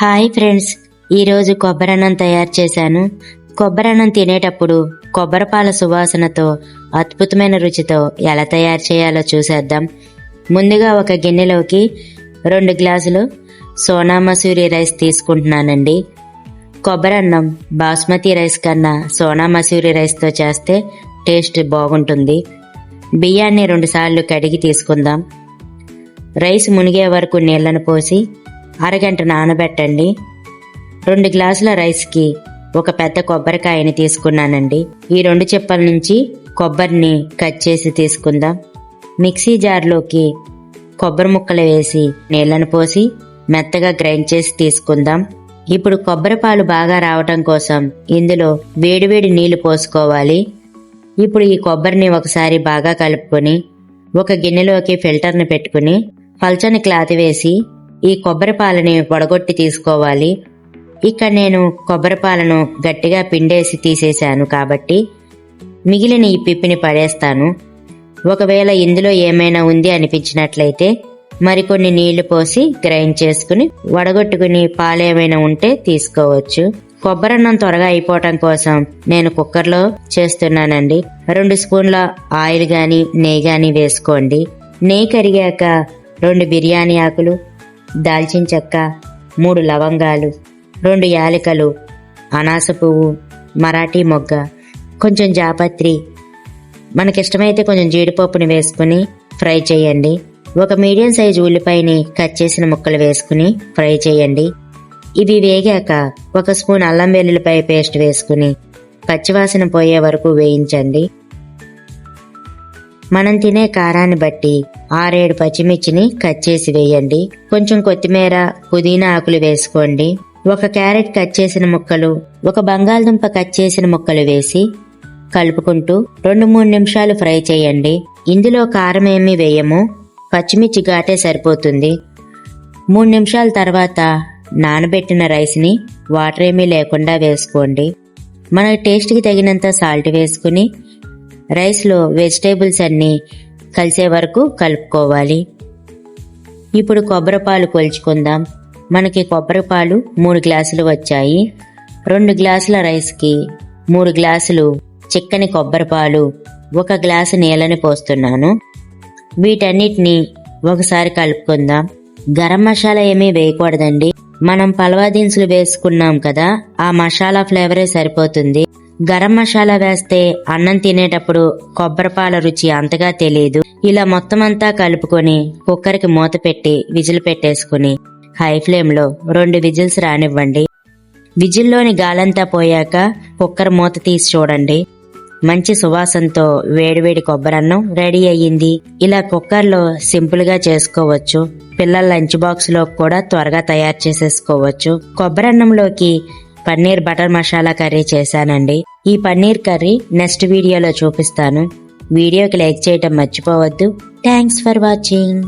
Hi friends ఈరోజు కొబ్బరన్నం తయారు చేశాను. కొబ్బరన్నం తినేటప్పుడు కొబ్బరిపాల సువాసనతో అద్భుతమైన రుచితో ఎలా తయారు చేయాలో చూసేద్దాం. ముందుగా ఒక గిన్నెలోకి రెండు గ్లాసులు సోనా మసూరి రైస్ తీసుకుంటున్నానండి. కొబ్బరన్నం బాస్మతి రైస్ కన్నా సోనా మసూరి రైస్తో చేస్తే టేస్ట్ బాగుంటుంది. బియ్యాన్ని రెండుసార్లు కడిగి తీసుకుందాం. రైస్ మునిగే వరకు నీళ్ళను పోసి అరగంట నానబెట్టండి. రెండు గ్లాసుల రైస్కి ఒక పెద్ద కొబ్బరికాయని తీసుకున్నానండి. ఈ రెండు చెప్పల నుంచి కొబ్బరిని కట్ చేసి తీసుకుందాం. మిక్సీ జార్లోకి కొబ్బరి ముక్కలు వేసి నీళ్ళను పోసి మెత్తగా గ్రైండ్ చేసి తీసుకుందాం. ఇప్పుడు కొబ్బరి పాలు బాగా రావటం కోసం ఇందులో వేడివేడి నీళ్ళు పోసుకోవాలి. ఇప్పుడు ఈ కొబ్బరిని ఒకసారి బాగా కలుపుకొని ఒక గిన్నెలోకి ఫిల్టర్ని పెట్టుకుని పల్చని క్లాత్ వేసి ఈ కొబ్బరి పాలని వడగొట్టి తీసుకోవాలి. ఇక్కడ నేను కొబ్బరి పాలను గట్టిగా పిండేసి తీసేశాను కాబట్టి మిగిలిన ఈ పిప్పిని పడేస్తాను. ఒకవేళ ఇందులో ఏమైనా ఉంది అనిపించినట్లయితే మరికొన్ని నీళ్ళు పోసి గ్రైండ్ చేసుకుని వడగొట్టుకుని పాలేమైనా ఉంటే తీసుకోవచ్చు. కొబ్బరన్నం త్వరగా అయిపోవటం కోసం నేను కుక్కర్లో చేస్తున్నానండి. రెండు స్పూన్ల ఆయిల్ కానీ నెయ్యి కానీ వేసుకోండి. నెయ్యి కరిగాక రెండు బిర్యానీ ఆకులు దాల్చిన చెక్క మూడు లవంగాలు రెండు యాలకలు అనాస పువ్వు మరాఠీ మొగ్గ కొంచెం జాపత్రి. మనకిష్టమైతే కొంచెం జీడిపప్పుని వేసుకుని ఫ్రై చేయండి. ఒక మీడియం సైజు ఉల్లిపాయని కట్ చేసిన ముక్కలు వేసుకుని ఫ్రై చేయండి. ఇవి వేగాక ఒక స్పూన్ అల్లం వెల్లుల్లిపాయ పేస్ట్ వేసుకుని పచ్చివాసన పోయే వరకు వేయించండి. మనం తినే కారాన్ని బట్టి ఆరేడు పచ్చిమిర్చిని కట్ చేసి వేయండి. కొంచెం కొత్తిమీర పుదీనా ఆకులు వేసుకోండి. ఒక క్యారెట్ కట్ చేసిన ముక్కలు ఒక బంగాళదుంప కట్ చేసిన ముక్కలు వేసి కలుపుకుంటూ రెండు మూడు నిమిషాలు ఫ్రై చేయండి. ఇందులో కారం ఏమీ వేయము. పచ్చిమిర్చి ఘాటే సరిపోతుంది. మూడు నిమిషాల తర్వాత నానబెట్టిన రైస్ని వాటర్ ఏమీ లేకుండా వేసుకోండి. మన టేస్ట్కి తగినంత సాల్ట్ వేసుకుని రైస్లో వెజిటేబుల్స్ అన్నీ కలిసే వరకు కలుపుకోవాలి. ఇప్పుడు కొబ్బరిపాలు కొలుచుకుందాం. మనకి కొబ్బరిపాలు మూడు గ్లాసులు వచ్చాయి. రెండు గ్లాసుల రైస్కి మూడు గ్లాసులు చిక్కని కొబ్బరిపాలు ఒక గ్లాసు నీళ్ళని పోస్తున్నాను. వీటన్నిటిని ఒకసారి కలుపుకుందాం. గరం మసాలా ఏమీ వేయకూడదండి. మనం పలవా దినుసులు వేసుకున్నాం కదా ఆ మసాలా ఫ్లేవరే సరిపోతుంది. గరం మసాలా వేస్తే అన్నం తినేటప్పుడు కొబ్బరిపాల రుచి అంతగా తెలియదు. ఇలా మొత్తం అంతా కలుపుకొని కుక్కర్కి మూత పెట్టి విజిల్ పెట్టేసుకుని హై ఫ్లేమ్లో రెండు విజిల్స్ రానివ్వండి. విజిల్లోని గాలంతా పోయాక కుక్కర్ మూత తీసి చూడండి. మంచి సువాసనతో వేడివేడి కొబ్బరన్నం రెడీ అయ్యింది. ఇలా కుక్కర్లో సింపుల్గా చేసుకోవచ్చు. పిల్లల లంచ్ బాక్స్లో కూడా త్వరగా తయారు చేసేసుకోవచ్చు. కొబ్బరన్నంలోకి పన్నీర్ బటర్ మసాలా కర్రీ చేశానండి. ఈ పన్నీర్ కర్రీ నెక్స్ట్ వీడియోలో చూపిస్తాను. వీడియోకి లైక్ చేయటం మర్చిపోవద్దు. Thanks for watching.